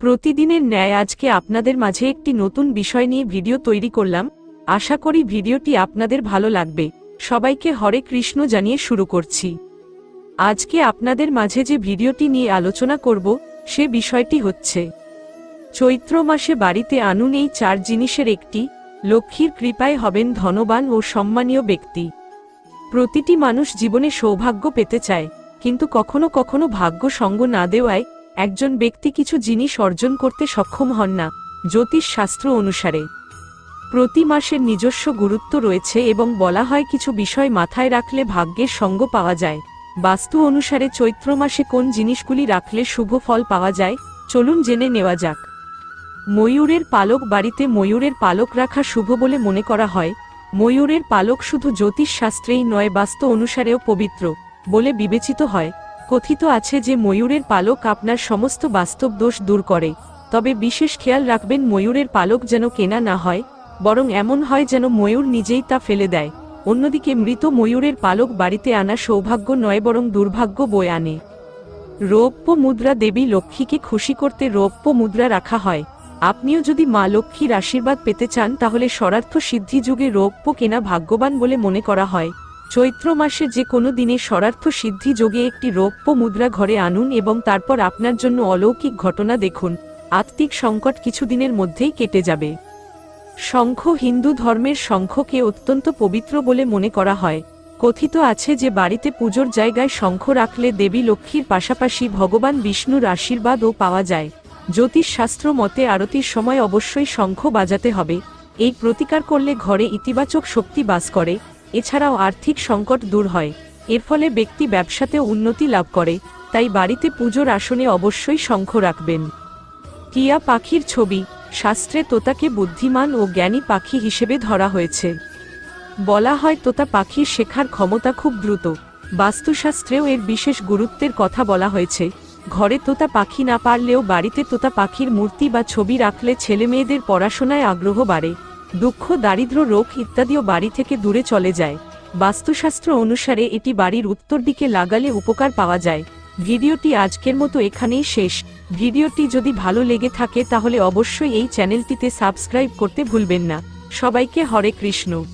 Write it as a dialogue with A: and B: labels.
A: প্রতিদিনের ন্যায় আজকে আপনাদের মাঝে একটি নতুন বিষয় নিয়ে ভিডিও তৈরি করলাম। আশা করি ভিডিওটি আপনাদের ভালো লাগবে। সবাইকে হরে কৃষ্ণ জানিয়ে শুরু করছি। আজকে আপনাদের মাঝে যে ভিডিওটি নিয়ে আলোচনা করব, সে বিষয়টি হচ্ছে, চৈত্র মাসে বাড়িতে আনুন এই চার জিনিসের একটি, লক্ষ্মীর কৃপায় হবেন ধনবান ও সম্মানীয় ব্যক্তি। প্রতিটি মানুষ জীবনে সৌভাগ্য পেতে চায়, কিন্তু কখনো কখনো ভাগ্য সঙ্গ না দেওয়ায় একজন ব্যক্তি কিছু জিনিস অর্জন করতে সক্ষম হন না, জ্যোতিষ শাস্ত্র অনুসারে। প্রতি মাসের নিজস্ব গুরুত্ব রয়েছে এবং বলা হয় কিছু বিষয় মাথায় রাখলে ভাগ্যের সঙ্গ পাওয়া যায়। বাস্তু অনুসারে চৈত্র মাসে কোন জিনিসগুলি রাখলে শুভ ফল পাওয়া যায়, চলুন জেনে নেওয়া যাক। ময়ূরের পালক বাড়িতে ময়ূরের পালক রাখা শুভ বলে মনে করা হয়। ময়ূরের পালক শুধু জ্যোতিষ শাস্ত্রেই নয়, বাস্তু অনুসারেও পবিত্র বলে বিবেচিত হয়। কথিত আছে যে ময়ূরের পালক আপনার সমস্ত বাস্তব দোষ দূর করে, তবে বিশেষ খেয়াল রাখবেন ময়ূরের পালক যেন কেনা না হয়, বরং এমন হয় যেন ময়ূর নিজেই তা ফেলে দেয়। অন্যদিকে মৃত ময়ূরের পালক বাড়িতে আনা সৌভাগ্য নয়, বরং দুর্ভাগ্য বয়ে আনে। রৌপ্য মুদ্রা দেবী লক্ষ্মীকে খুশি করতে রৌপ্য মুদ্রা রাখা হয়। আপনিও যদি মা লক্ষ্মীর আশীর্বাদ পেতে চান, তাহলে শরার্থ সিদ্ধি যুগে রৌপ্য কেনা ভাগ্যবান বলে মনে করা হয়। চৈত্র মাসে যে কোনো দিনে শরার্থ সিদ্ধি যোগে একটি রৌপ্য মুদ্রা ঘরে আনুন এবং তারপর আপনার জন্য অলৌকিক ঘটনা দেখুন। আত্মিক সংকট কিছুদিনের মধ্যেই কেটে যাবে। শঙ্খ হিন্দু ধর্মের শঙ্খকে অত্যন্ত পবিত্র বলে মনে করা হয়। কথিত আছে যে বাড়িতে পুজোর জায়গায় শঙ্খ রাখলে দেবী লক্ষ্মীর পাশাপাশি ভগবান বিষ্ণুর আশীর্বাদও পাওয়া যায়। জ্যোতিষ শাস্ত্র মতে আরতির সময় অবশ্যই শঙ্খ বাজাতে হবে। এই প্রতিকার করলে ঘরে ইতিবাচক শক্তি বাস করে। এছাড়াও আর্থিক সংকট দূর হয়। এর ফলে ব্যক্তি ব্যবসাতেও উন্নতি লাভ করে, তাই বাড়িতে পুজোর আসনে অবশ্যই শঙ্খ রাখবেন। টিয়া পাখির ছবি, শাস্ত্রে তোতাকে বুদ্ধিমান ও জ্ঞানী পাখি হিসেবে ধরা হয়েছে। বলা হয় তোতা পাখির শেখার ক্ষমতা খুব দ্রুত। বাস্তুশাস্ত্রেও এর বিশেষ গুরুত্বের কথা বলা হয়েছে। ঘরে তোতা পাখি না পারলেও বাড়িতে তোতা পাখির মূর্তি বা ছবি রাখলে ছেলে মেয়েদের পড়াশোনায় আগ্রহ বাড়ে। দুঃখ, দারিদ্র, রোগ ইত্যাদিও বাড়ি থেকে দূরে চলে যায়। বাস্তুশাস্ত্র অনুসারে এটি বাড়ির উত্তর দিকে লাগালে উপকার পাওয়া যায়। ভিডিওটি আজকের মতো এখানেই শেষ। ভিডিওটি যদি ভালো লেগে থাকে তাহলে অবশ্যই এই চ্যানেলটিতে সাবস্ক্রাইব করতে ভুলবেন না। সবাইকে হরে কৃষ্ণ।